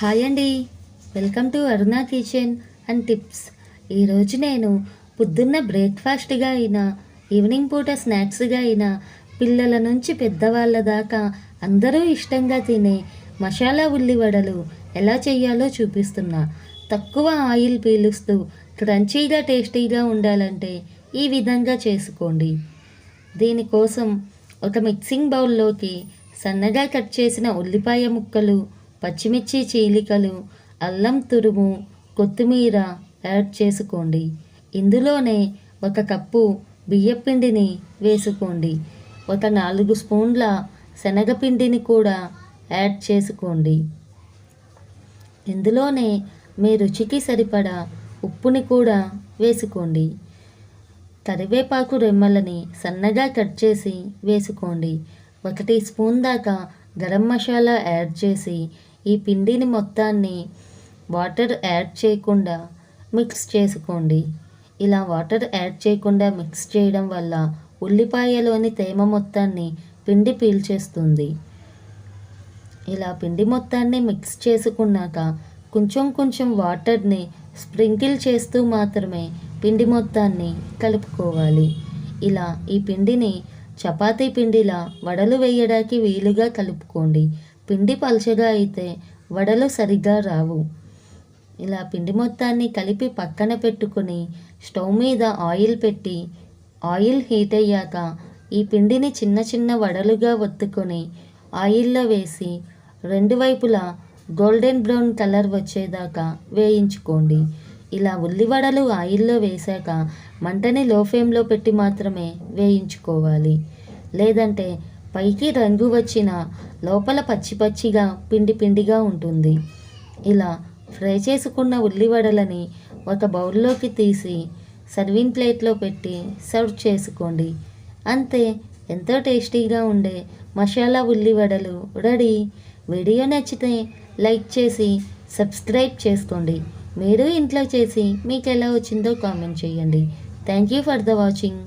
Hi అండి. Welcome to Aruna kitchen and tips. ఈరోజు నేను పొద్దున్న బ్రేక్ఫాస్ట్గా అయినా ఈవినింగ్ పూట స్నాక్స్గా అయినా పిల్లల నుంచి పెద్దవాళ్ళ దాకా అందరూ ఇష్టంగా తినే మసాలా ఉల్లివడలు ఎలా చేయాలో చూపిస్తున్నా. తక్కువ ఆయిల్ పీలుస్తూ క్రంచీగా టేస్టీగా ఉండాలంటే ఈ విధంగా చేసుకోండి. దీనికోసం ఒక మిక్సింగ్ బౌల్లోకి సన్నగా కట్ చేసిన ఉల్లిపాయ ముక్కలు పచ్చిమిర్చి చీలికలు అల్లం తురుము కొత్తిమీర యాడ్ చేసుకోండి. ఇందులోనే ఒక కప్పు బియ్యపిండిని వేసుకోండి. ఒక నాలుగు స్పూన్ల శనగపిండిని కూడా యాడ్ చేసుకోండి. ఇందులోనే మీ రుచికి సరిపడా ఉప్పుని కూడా వేసుకోండి. కరివేపాకు రెమ్మలని సన్నగా కట్ చేసి వేసుకోండి. ఒకటి స్పూన్ దాకా గరం మసాలా యాడ్ చేసి ఈ పిండిని మొత్తాన్ని వాటర్ యాడ్ చేయకుండా మిక్స్ చేసుకోండి. ఇలా వాటర్ యాడ్ చేయకుండా మిక్స్ చేయడం వల్ల ఉల్లిపాయలోని తేమ మొత్తాన్ని పిండి పీల్చేస్తుంది ఇలా పిండి మొత్తాన్ని మిక్స్ చేసుకున్నాక కొంచెం కొంచెం వాటర్ని స్ప్రింకిల్ చేస్తూ మాత్రమే పిండి మొత్తాన్ని కలుపుకోవాలి. ఇలా ఈ పిండిని చపాతీ పిండిలా వడలు వేయడానికి వీలుగా కలుపుకోండి. పిండి పలుచగా అయితే వడలు సరిగ్గా రావు. ఇలా పిండి మొత్తాన్ని కలిపి పక్కన పెట్టుకుని స్టవ్ మీద ఆయిల్ పెట్టి ఆయిల్ హీట్ అయ్యాక ఈ పిండిని చిన్న చిన్న వడలుగా ఒత్తుకొని ఆయిల్లో వేసి రెండు వైపులా గోల్డెన్ బ్రౌన్ కలర్ వచ్చేదాకా వేయించుకోండి. ఇలా ఉల్లివడలు ఆయిల్లో వేశాక మంటని లో ఫ్లేమ్లో పెట్టి మాత్రమే వేయించుకోవాలి. లేదంటే పైకి రంగు వచ్చిన లోపల పచ్చి పచ్చిగా పిండి పిండిగా ఉంటుంది. ఇలా ఫ్రై చేసుకున్న ఉల్లివడలని ఒక బౌల్లోకి తీసి సర్వింగ్ ప్లేట్లో పెట్టి సర్వ్ చేసుకోండి. అంతే ఎంతో టేస్టీగా ఉండే మసాలా ఉల్లివడలు రెడీ. వీడియో నచ్చితే లైక్ చేసి సబ్స్క్రైబ్ చేసుకోండి. మీరు ఇంట్లో చేసి మీకు ఎలా వచ్చిందో కామెంట్ చేయండి. Thank you for the watching.